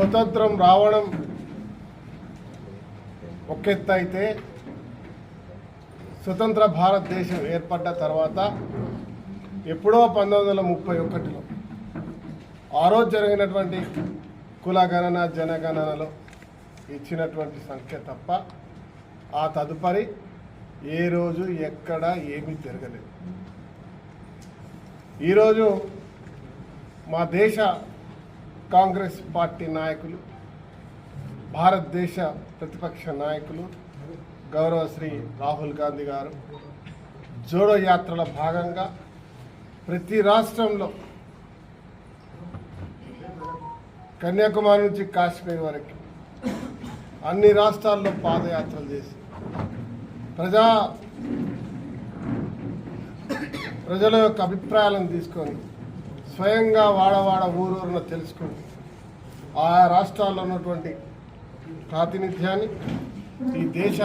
స్వతంత్రం రావడం ఒకెత్త అయితే స్వతంత్ర భారతదేశం ఏర్పడ్డ తర్వాత ఎప్పుడో పంతొమ్మిది వందల ముప్పై ఒకటిలో ఆ రోజు జరిగినటువంటి కుల గణన జనగణనలో ఇచ్చినటువంటి సంఖ్య తప్ప ఆ తదుపరి ఏ రోజు ఎక్కడ ఏమీ జరగలేదు. ఈరోజు మా దేశ కాంగ్రెస్ పార్టీ నాయకులు భారతదేశ ప్రతిపక్ష నాయకులు గౌరవ శ్రీ రాహుల్ గాంధీ గారు జోడో యాత్రల భాగంగా ప్రతి రాష్ట్రంలో కన్యాకుమారి నుంచి కాశ్మీర్ వరకు అన్ని రాష్ట్రాల్లో పాదయాత్రలు చేసి ప్రజా ప్రజల యొక్క అభిప్రాయాలను తీసుకొని స్వయంగా వాడవాడ ఊరూరున తెలుసుకొని ఆయా రాష్ట్రాల్లో ఉన్నటువంటి ప్రాతినిధ్యాన్ని ఈ దేశ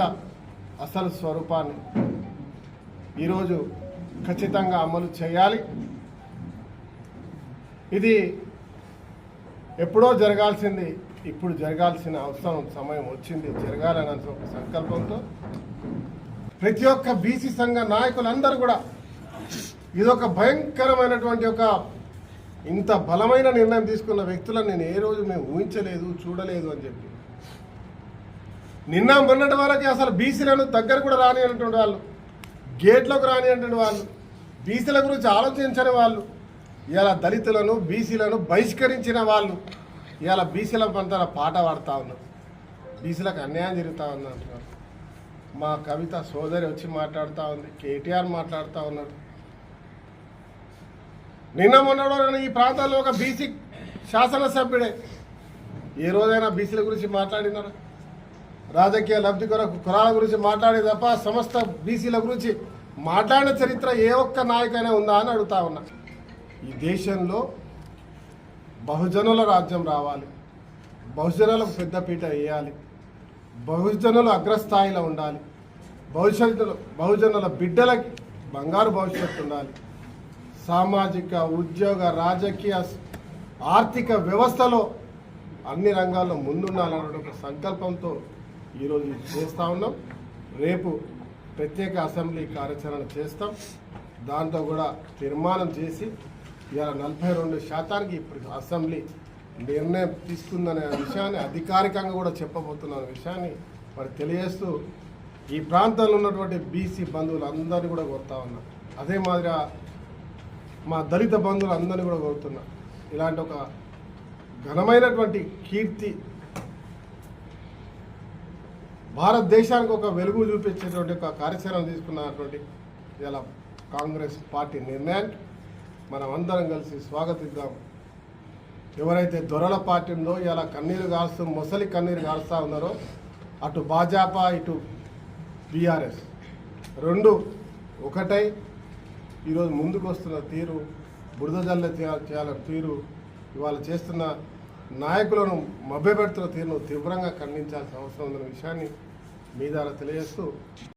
అసలు స్వరూపాన్ని ఈరోజు ఖచ్చితంగా అమలు చేయాలి. ఇది ఎప్పుడో జరగాల్సింది ఇప్పుడు జరగాల్సిన అవసరం సమయం వచ్చింది జరగాలని ఒక సంకల్పంతో ప్రతి ఒక్క బీసీ సంఘ నాయకులందరూ కూడా ఇదొక భయంకరమైనటువంటి ఒక ఇంత బలమైన నిర్ణయం తీసుకున్న వ్యక్తులను నేను ఏ రోజు మేము ఊహించలేదు చూడలేదు అని చెప్పి. నిన్న మొన్నటి వాళ్ళకి అసలు బీసీలను దగ్గర కూడా రానిటువంటి వాళ్ళు. గేట్లోకి రానిటువంటి వాళ్ళు. బీసీల గురించి ఆలోచించని వాళ్ళు. ఇలా దళితులను బీసీలను బహిష్కరించిన వాళ్ళు. ఇలా బీసీల పంతన పాట పాడుతూ ఉన్నారు. బీసీలకు అన్యాయం జరుగుతూ ఉంది అంటున్నారు. మా కవిత సోదరి వచ్చి మాట్లాడుతూ ఉంది కేటీఆర్ మాట్లాడుతూ ఉన్నాడు. నిన్న మొన్నడో ఈ ప్రాంతాల్లో ఒక బీసీ శాసనసభ్యుడే. ఏ రోజైనా బీసీల గురించి మాట్లాడినారా? రాజకీయ లబ్ధి కొరకు కులాల గురించి మాట్లాడే తప్ప సమస్త బీసీల గురించి మాట్లాడిన చరిత్ర ఏ ఒక్క నాయకైనా ఉందా అని అడుగుతా ఉన్నా. ఈ దేశంలో బహుజనుల రాజ్యం రావాలి. బహుజనులకు పెద్దపీట వేయాలి. బహుజనులు అగ్రస్థాయిలో ఉండాలి. భవిష్యత్తులో బహుజనుల బిడ్డలకి బంగారు భవిష్యత్తు ఉండాలి. సామాజిక ఉద్యోగ రాజకీయ ఆర్థిక వ్యవస్థలో అన్ని రంగాల్లో ముందుండాలన్న ఒక సంకల్పంతో ఈరోజు చేస్తూ ఉన్నాం. రేపు ప్రత్యేక అసెంబ్లీ కార్యాచరణ చేస్తాం. దాంతో కూడా తీర్మానం చేసి ఇలా నలభై రెండు శాతానికి ఇప్పుడు అసెంబ్లీ నిర్ణయం తీసుకుందనే విషయాన్ని అధికారికంగా కూడా చెప్పబోతున్న విషయాన్ని మరి తెలియజేస్తూ ఈ ప్రాంతంలో ఉన్నటువంటి బీసీ బంధువులు అందరినీ కూడా కోరుతా ఉన్నా. అదే మాదిరిగా మా దళిత బంధువులు అందరినీ కూడా కోరుతున్నా. ఇలాంటి ఒక ఘనమైనటువంటి కీర్తి భారతదేశానికి ఒక వెలుగు చూపించేటువంటి ఒక కార్యాచరణ తీసుకున్నటువంటి ఇలా కాంగ్రెస్ పార్టీ నిర్ణయానికి మనం అందరం కలిసి స్వాగతిద్దాం. ఎవరైతే దొరల పార్టీ ఉందో ఇలా కన్నీరు కారుస్తూ మొసలి కన్నీరు కారుస్తూ ఉన్నారో అటు భాజపా ఇటు బీఆర్ఎస్. రెండు ఒకటై ఈరోజు ముందుకు వస్తున్న తీరు బురద చేయాల చేయాలని తీరు ఇవాళ చేస్తున్న నాయకులను మభ్యపెడుతున్న తీరును తీవ్రంగా ఖండించాల్సిన అవసరం ఉందన్న విషయాన్ని మీ ద్వారా తెలియజేస్తూ